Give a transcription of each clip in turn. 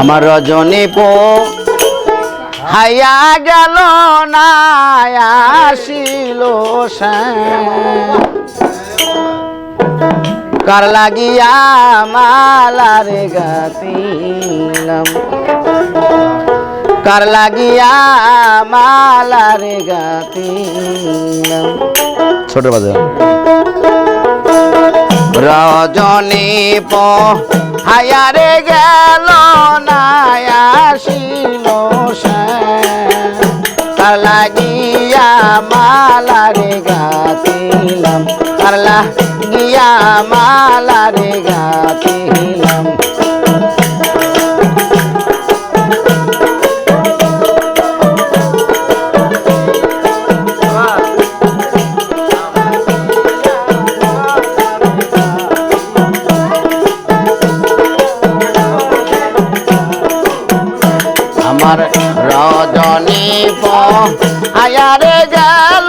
আমার রজনী পো, হাইয়া গেল না, আসিল। কার লাগিয়া মালারে গাতিলাম? কার লাগিয়া মালারে গাতিলাম? ছোট বাজে রজনী হায়ারে গেল নায়াসিল। কার লাগিয়া মালারে গাতিলাম কার লাগিয়া মালারে গাতিলাম আমার রজনী আয়ারে গেল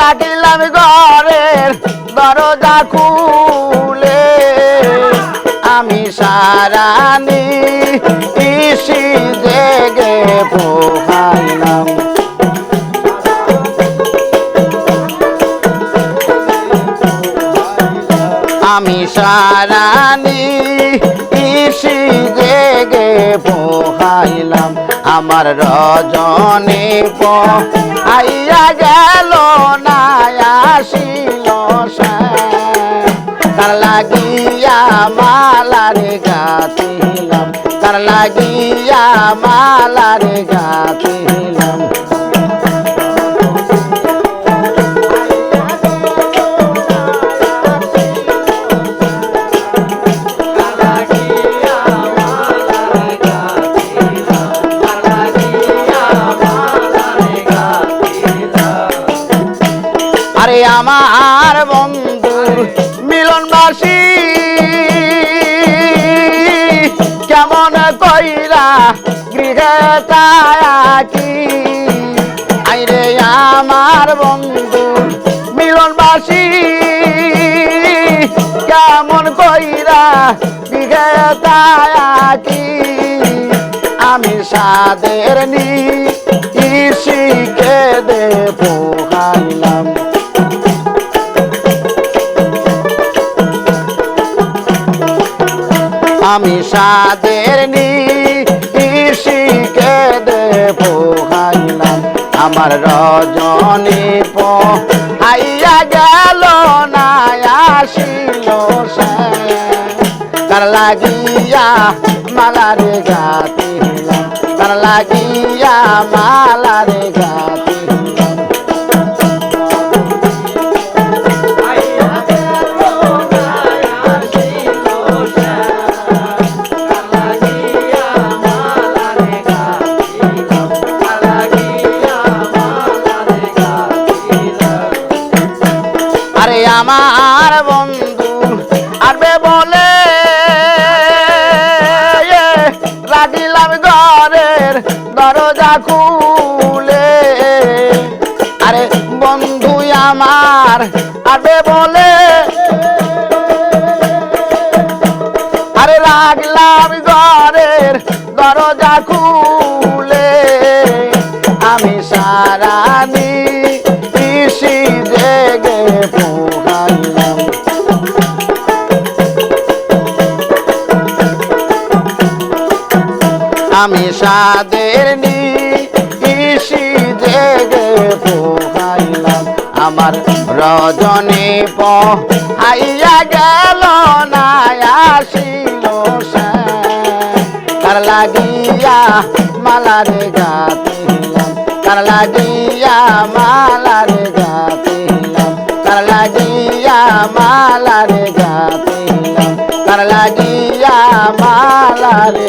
রাখিলাম ঘরের দরজা খুলে। আমি সারানি ইসি জেগে পোহাইলাম। আমি সারানি ইসি জেগে পোহাইলাম। আমার রজনী আইয়া গেল লাগিয়া মালারে গাতিলাম তার লাগিয়া মালারে গাতিলাম আরে আমার বন্ধু মিলনবাসী কইরা গৃহে তায়াকি আইরে আমার বন্ধু, মিলনবাসী, কেমন কইরা গৃহে তায়াকি আমি সাদের নি ইসিকে আমি সাদের নি ইসিকে দে পোহাইলাম আমার রজনী প আইয়া গেল না আসিল। তার লাগিয়া মালারে গাতিলাম তার লাগিয়া মালারে গাতিলাম আরে আমার বন্ধু, আরবে বলে রাখিলাম ঘরের দরজা খুলে। আরে বন্ধু আমার, আরবে বলে, আরে রাখলাম ঘরের দরজা খুলে। আমি সাদের নি ইসি জেগে পোহাইলাম। আমার রজনী প গেল না আসিল তার লাগিয়া মালারে গাতিলাম কার লাগিয়া মালারে গাতিলাম কার লাগিয়া মালারে গাতিলাম কার লাগিয়া মালারে